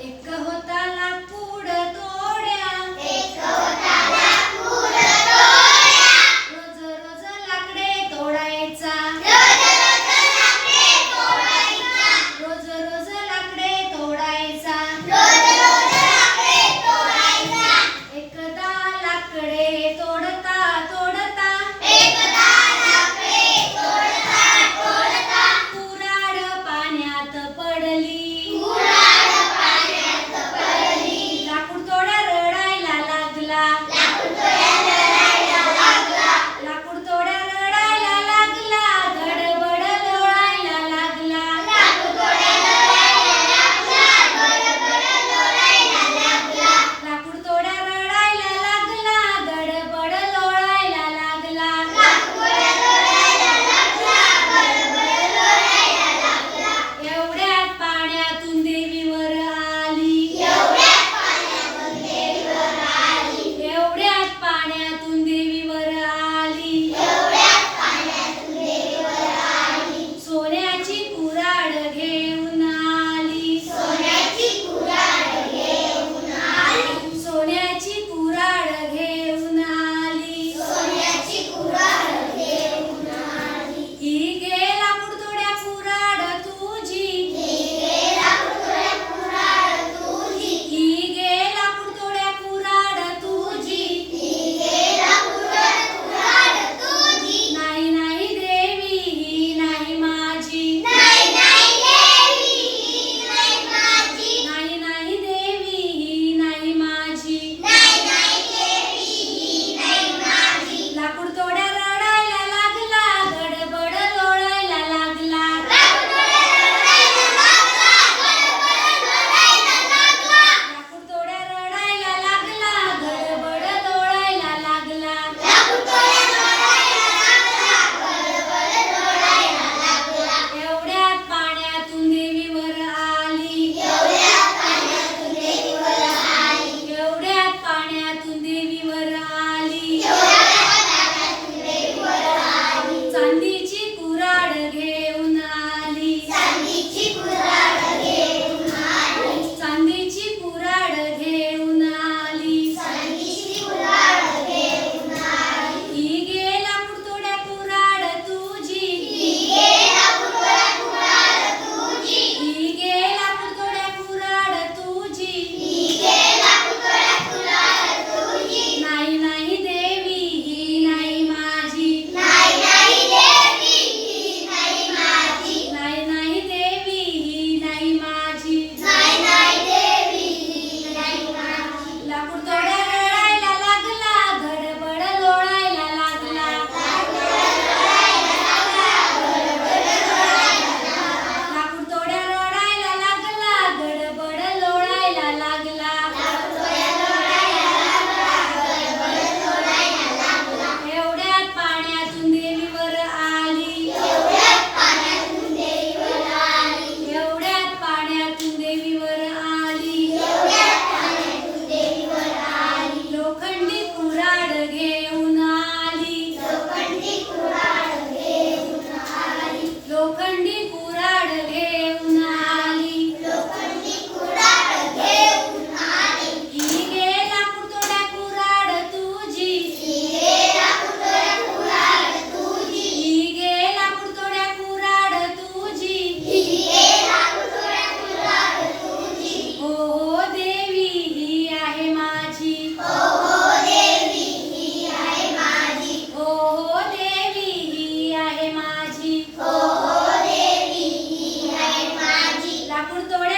एक होता लाकूड रोज रोज लाकडे तोडायचा. रोज रोज लाकडे तोडायचा. एकदा लाकडे तोडता तोडता. पाण्यात पडली. aportó